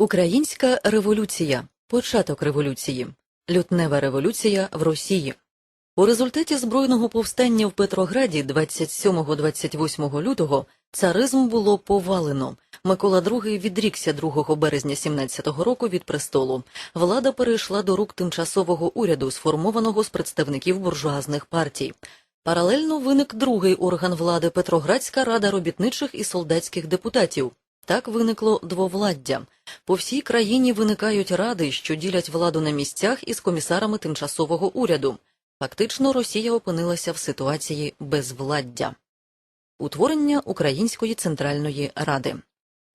Українська революція. Початок революції. Лютнева революція в Росії. У результаті збройного повстання в Петрограді 27-28 лютого царизм було повалено. Микола II відрікся 2 березня 17-го року від престолу. Влада перейшла до рук тимчасового уряду, сформованого з представників буржуазних партій. Паралельно виник другий орган влади Петроградська рада робітничих і солдатських депутатів. Так виникло двовладдя. По всій країні виникають ради, що ділять владу на місцях із комісарами тимчасового уряду. Фактично, Росія опинилася в ситуації безвладдя. Утворення Української Центральної Ради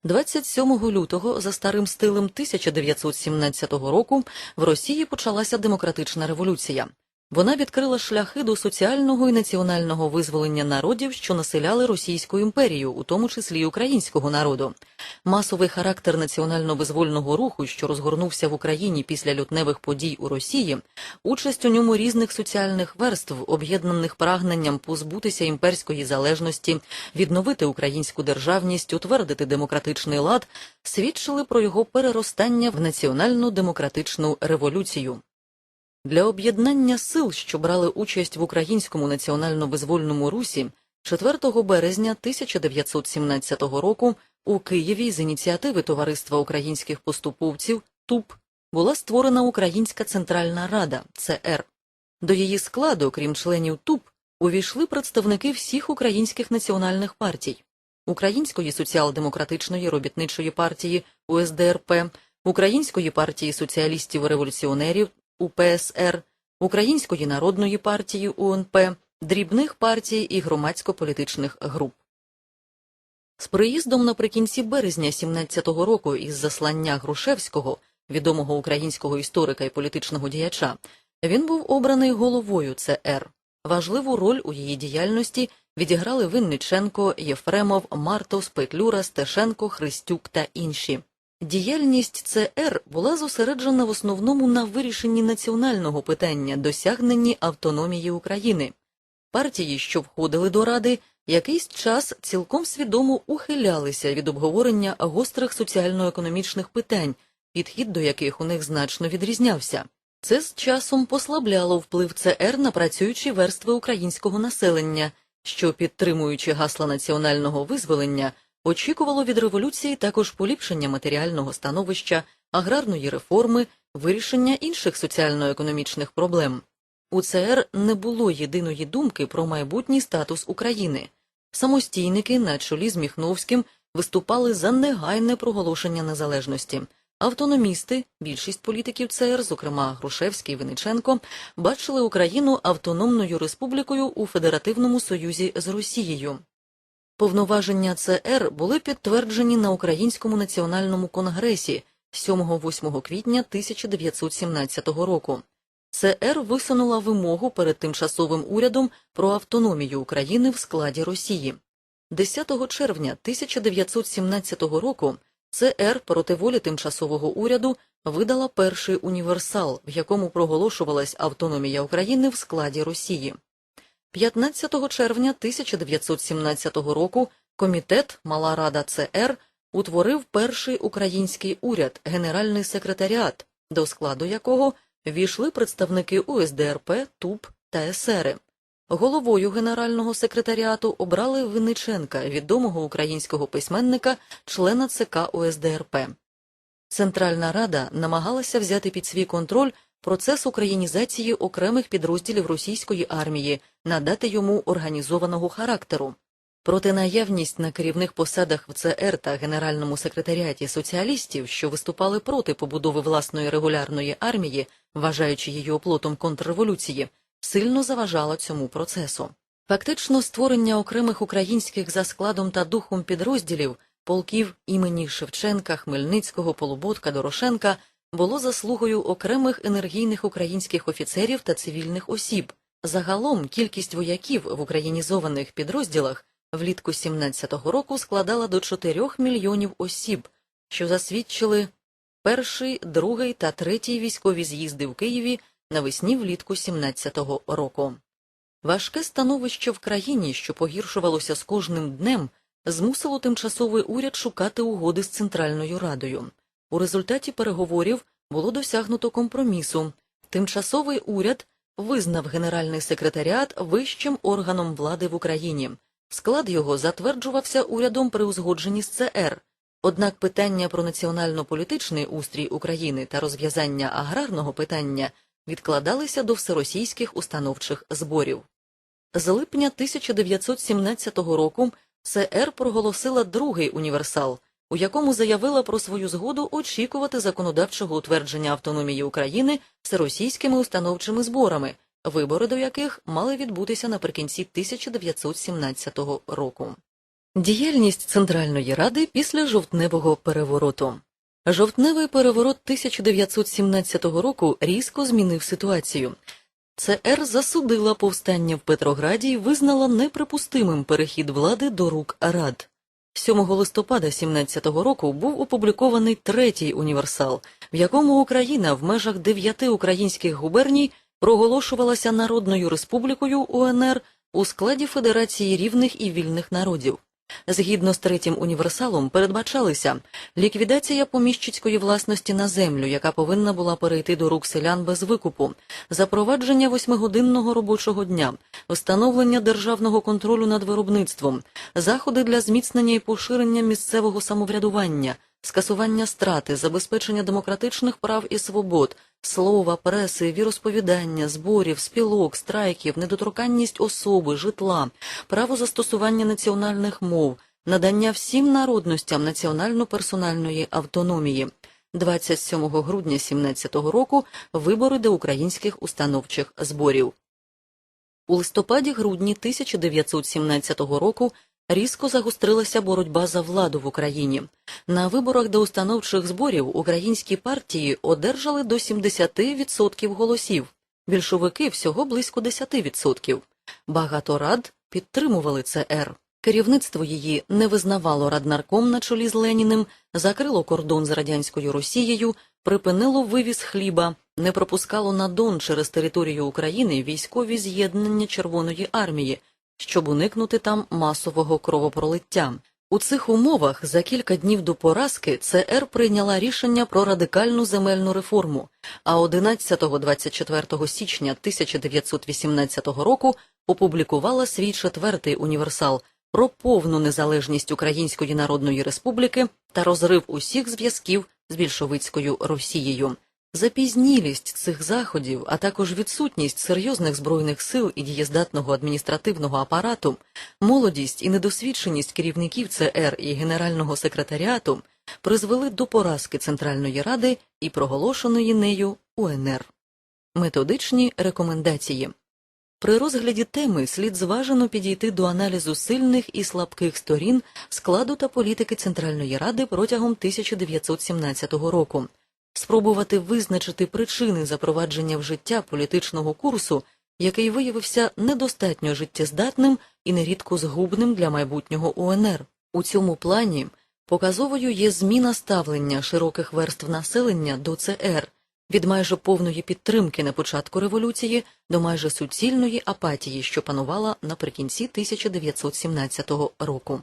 27 лютого за старим стилем 1917 року в Росії почалася демократична революція. Вона відкрила шляхи до соціального і національного визволення народів, що населяли Російську імперію, у тому числі й українського народу. Масовий характер національно-визвольного руху, що розгорнувся в Україні після лютневих подій у Росії, участь у ньому різних соціальних верств, об'єднаних прагненням позбутися імперської залежності, відновити українську державність, утвердити демократичний лад, свідчили про його переростання в національно-демократичну революцію. Для об'єднання сил, що брали участь в українському національно-визвольному русі, 4 березня 1917 року у Києві з ініціативи Товариства українських поступовців ТУП була створена Українська Центральна Рада ЦР. До її складу, крім членів ТУП, увійшли представники всіх українських національних партій Української соціал-демократичної робітничої партії УСДРП, Української партії соціалістів-революціонерів УПСР, Української народної партії УНП, дрібних партій і громадсько-політичних груп. З приїздом наприкінці березня 17-го року із заслання Грушевського, відомого українського історика і політичного діяча, він був обраний головою ЦР. Важливу роль у її діяльності відіграли Винниченко, Єфремов, Мартов, Петлюра, Стешенко, Христюк та інші. Діяльність ЦР була зосереджена в основному на вирішенні національного питання, досягненні автономії України. Партії, що входили до Ради, якийсь час цілком свідомо ухилялися від обговорення гострих соціально-економічних питань, підхід до яких у них значно відрізнявся. Це з часом послабляло вплив ЦР на працюючі верстви українського населення, що, підтримуючи гасла національного визволення, очікувало від революції також поліпшення матеріального становища, аграрної реформи, вирішення інших соціально-економічних проблем. У ЦР не було єдиної думки про майбутній статус України. Самостійники на чолі з Міхновським виступали за негайне проголошення незалежності. Автономісти, більшість політиків ЦР, зокрема Грушевський і Винниченко, бачили Україну автономною республікою у Федеративному Союзі з Росією. Повноваження ЦР були підтверджені на Українському національному конгресі 7-8 квітня 1917 року. ЦР висунула вимогу перед тимчасовим урядом про автономію України в складі Росії. 10 червня 1917 року ЦР проти волі тимчасового уряду видала перший універсал, в якому проголошувалась автономія України в складі Росії. 15 червня 1917 року комітет Мала Рада ЦР утворив перший український уряд, генеральний секретаріат, до складу якого війшли представники УСДРП, ТУП та ЕСЕРи. Головою генерального секретаріату обрали Винниченка, відомого українського письменника, члена ЦК УСДРП. Центральна Рада намагалася взяти під свій контроль процес українізації окремих підрозділів російської армії, надати йому організованого характеру. Проте наявність на керівних посадах в ЦР та Генеральному секретаріаті соціалістів, що виступали проти побудови власної регулярної армії, вважаючи її оплотом контрреволюції, сильно заважала цьому процесу. Фактично, створення окремих українських за складом та духом підрозділів полків імені Шевченка, Хмельницького, Полуботка, Дорошенка було заслугою окремих енергійних українських офіцерів та цивільних осіб. Загалом кількість вояків в українізованих підрозділах влітку 17-го року складала до 4 мільйонів осіб, що засвідчили перший, другий та третій військові з'їзди в Києві навесні влітку 17-го року. Важке становище в країні, що погіршувалося з кожним днем, змусило тимчасовий уряд шукати угоди з Центральною Радою. У результаті переговорів було досягнуто компромісу. Тимчасовий уряд визнав Генеральний секретаріат вищим органом влади в Україні. Склад його затверджувався урядом при узгодженні з ЦР. Однак питання про національно-політичний устрій України та розв'язання аграрного питання відкладалися до всеросійських установчих зборів. З липня 1917 року ЦР проголосила другий універсал, у якому заявила про свою згоду очікувати законодавчого утвердження автономії України всеросійськими установчими зборами, вибори до яких мали відбутися наприкінці 1917 року. Діяльність Центральної Ради після жовтневого перевороту. Жовтневий переворот 1917 року різко змінив ситуацію. ЦР засудила повстання в Петрограді і визнала неприпустимим перехід влади до рук рад. 7 листопада 17 року був опублікований третій універсал, в якому Україна в межах дев'яти українських губерній проголошувалася Народною Республікою УНР у складі Федерації рівних і вільних народів. Згідно з третім універсалом передбачалися ліквідація поміщицької власності на землю, яка повинна була перейти до рук селян без викупу, запровадження восьмигодинного робочого дня, встановлення державного контролю над виробництвом, заходи для зміцнення і поширення місцевого самоврядування, скасування страти, забезпечення демократичних прав і свобод, слова, преси, віросповідання, зборів, спілок, страйків, недоторканність особи, житла, право застосування національних мов, надання всім народностям національно-персональної автономії. 27 грудня 17 року вибори до українських установчих зборів. У листопаді-грудні 1917 року різко загострилася боротьба за владу в Україні. На виборах до установчих зборів українські партії одержали до 70% голосів, більшовики всього близько 10%. Багато рад підтримували ЦР. Керівництво її не визнавало раднарком на чолі з Леніним, закрило кордон з радянською Росією, припинило вивіз хліба, не пропускало на Дон через територію України військові з'єднання Червоної армії, щоб уникнути там масового кровопролиття. У цих умовах за кілька днів до поразки ЦР прийняла рішення про радикальну земельну реформу, а 11-24 січня 1918 року опублікувала свій четвертий універсал про повну незалежність Української Народної Республіки та розрив усіх зв'язків з більшовицькою Росією. Запізнілість цих заходів, а також відсутність серйозних збройних сил і дієздатного адміністративного апарату, молодість і недосвідченість керівників ЦР і Генерального секретаріату призвели до поразки Центральної Ради і проголошеної нею УНР. Методичні рекомендації при розгляді теми слід зважено підійти до аналізу сильних і слабких сторін складу та політики Центральної Ради протягом 1917 року спробувати визначити причини запровадження в життя політичного курсу, який виявився недостатньо життєздатним і нерідко згубним для майбутнього УНР. У цьому плані показовою є зміна ставлення широких верств населення до ЦР від майже повної підтримки на початку революції до майже суцільної апатії, що панувала наприкінці 1917 року.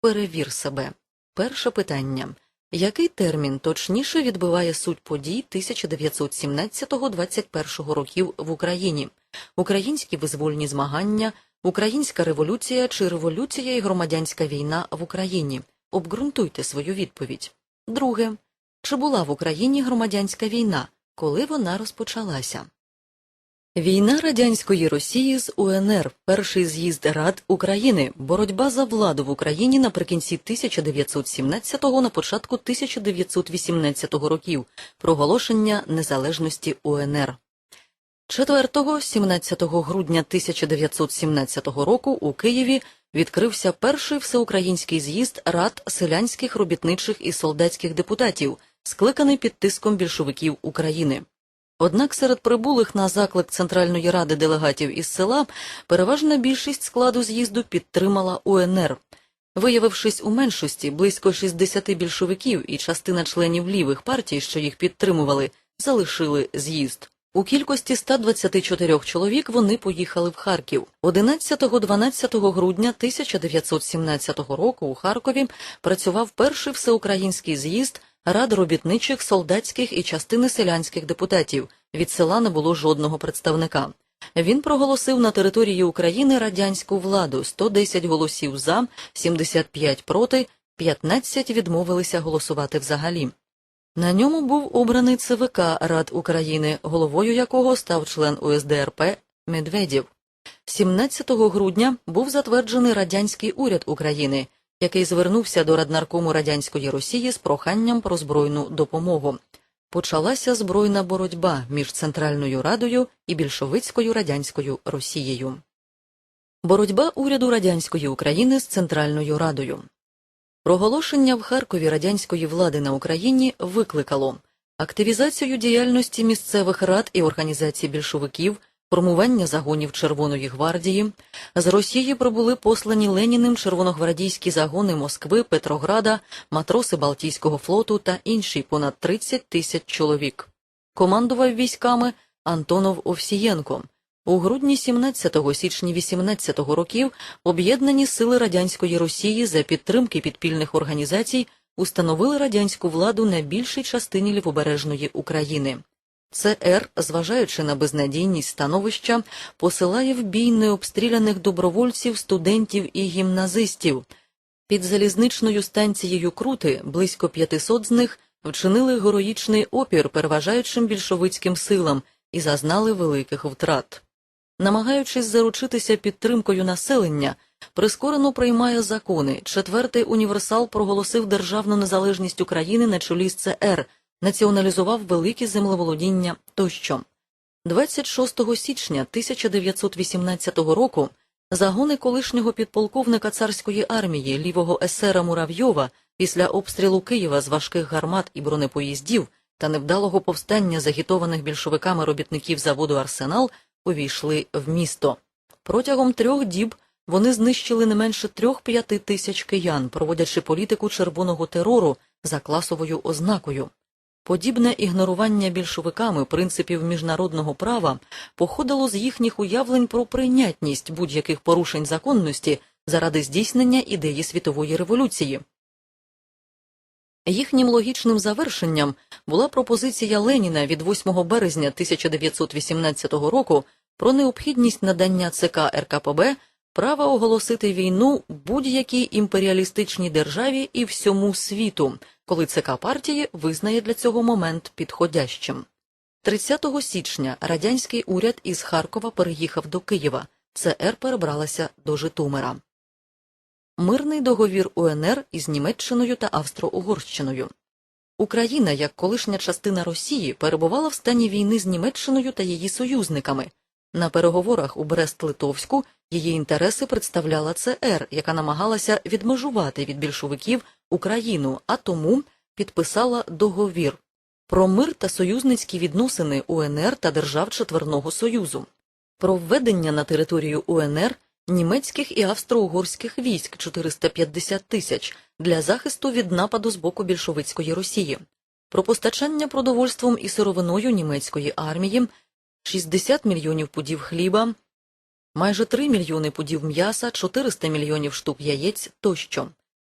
Перевір себе. Перше питання. Який термін точніше відбиває суть подій 1917-21 років в Україні? Українські визвольні змагання, Українська революція чи революція і громадянська війна в Україні? Обґрунтуйте свою відповідь. Друге. Чи була в Україні громадянська війна? Коли вона розпочалася? Війна радянської Росії з УНР, перший з'їзд Рад України, боротьба за владу в Україні наприкінці 1917-го, на початку 1918 років, проголошення незалежності УНР. 4-17 грудня 1917 року у Києві відкрився перший всеукраїнський з'їзд Рад селянських робітничих і солдатських депутатів, скликаний під тиском більшовиків України. Однак серед прибулих на заклик Центральної ради делегатів із села переважна більшість складу з'їзду підтримала УНР. Виявившись у меншості, близько 60 більшовиків і частина членів лівих партій, що їх підтримували, залишили з'їзд. У кількості 124 чоловік вони поїхали в Харків. 11-12 грудня 1917 року у Харкові працював перший всеукраїнський з'їзд рад робітничих, солдатських і частини селянських депутатів. Від села не було жодного представника. Він проголосив на території України радянську владу 110 голосів за, 75 проти, 15 відмовилися голосувати взагалі. На ньому був обраний ЦВК Рад України, головою якого став член УСДРП Медведєв. 17 грудня був затверджений радянський уряд України, який звернувся до Раднаркому радянської Росії з проханням про збройну допомогу. Почалася збройна боротьба між Центральною Радою і більшовицькою радянською Росією. Боротьба уряду радянської України з Центральною Радою. Проголошення в Харкові радянської влади на Україні викликало активізацію діяльності місцевих рад і організацій більшовиків, формування загонів Червоної гвардії. З Росії прибули послані Леніним червоногвардійські загони Москви, Петрограда, матроси Балтійського флоту та інші понад 30 тисяч чоловік. Командував військами Антонов Овсієнко. У грудні 17 січні 18 років об'єднані сили радянської Росії за підтримки підпільних організацій установили радянську владу на більшій частині лівобережної України. ЦР, зважаючи на безнадійність становища, посилає в бій необстріляних добровольців, студентів і гімназистів. Під залізничною станцією Крути близько 500 з них вчинили героїчний опір переважаючим більшовицьким силам і зазнали великих втрат. Намагаючись заручитися підтримкою населення, прискорено приймає закони. Четвертий універсал проголосив державну незалежність України на чолі з ЦР, націоналізував великі землеволодіння тощо. 26 січня 1918 року загони колишнього підполковника царської армії лівого есера Муравйова після обстрілу Києва з важких гармат і бронепоїздів та невдалого повстання загітованих більшовиками робітників заводу Арсенал увійшли в місто. Протягом трьох діб вони знищили не менше трьох-п'яти тисяч киян, проводячи політику червоного терору за класовою ознакою. Подібне ігнорування більшовиками принципів міжнародного права походило з їхніх уявлень про прийнятність будь-яких порушень законності заради здійснення ідеї світової революції. Їхнім логічним завершенням була пропозиція Леніна від 8 березня 1918 року про необхідність надання ЦК РКПБ права оголосити війну будь-якій імперіалістичній державі і всьому світу, коли ЦК партії визнає для цього момент підходящим. 30 січня радянський уряд із Харкова переїхав до Києва, ЦР перебралася до Житомира. Мирний договір УНР із Німеччиною та Австро-Угорщиною. Україна, як колишня частина Росії, перебувала в стані війни з Німеччиною та її союзниками. На переговорах у Брест-Литовську її інтереси представляла ЦР, яка намагалася відмежувати від більшовиків Україну, а тому підписала договір про мир та союзницькі відносини УНР та держав Четверного Союзу, про введення на територію УНР німецьких і австро-угорських військ 450 тисяч для захисту від нападу з боку більшовицької Росії, про постачання продовольством і сировиною німецької армії 60 мільйонів пудів хліба, майже 3 мільйони пудів м'яса, 400 мільйонів штук яєць тощо.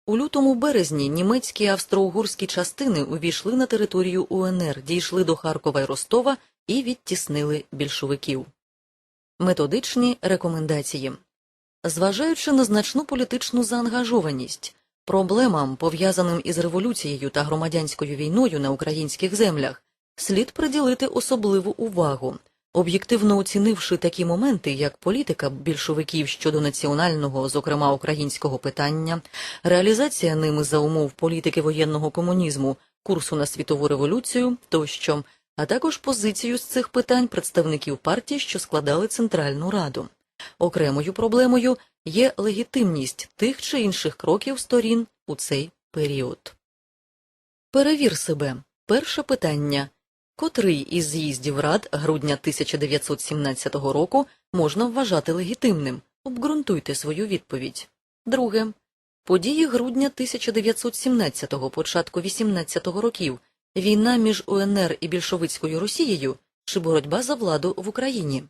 У лютому-березні німецькі і австро-угорські частини увійшли на територію УНР, дійшли до Харкова і Ростова і відтіснили більшовиків. Методичні рекомендації Зважаючи на значну політичну заангажованість, проблемам, пов'язаним із революцією та громадянською війною на українських землях, слід приділити особливу увагу, об'єктивно оцінивши такі моменти, як політика більшовиків щодо національного, зокрема українського питання, реалізація ними за умов політики воєнного комунізму, курсу на світову революцію тощо, а також позицію з цих питань представників партій, що складали Центральну Раду. Окремою проблемою є легітимність тих чи інших кроків сторін у цей період. Перевір себе. Перше питання. Котрий із з'їздів Рад грудня 1917 року можна вважати легітимним? Обґрунтуйте свою відповідь. Друге. Події грудня 1917-го, початку 18-го років. Війна між УНР і більшовицькою Росією чи боротьба за владу в Україні.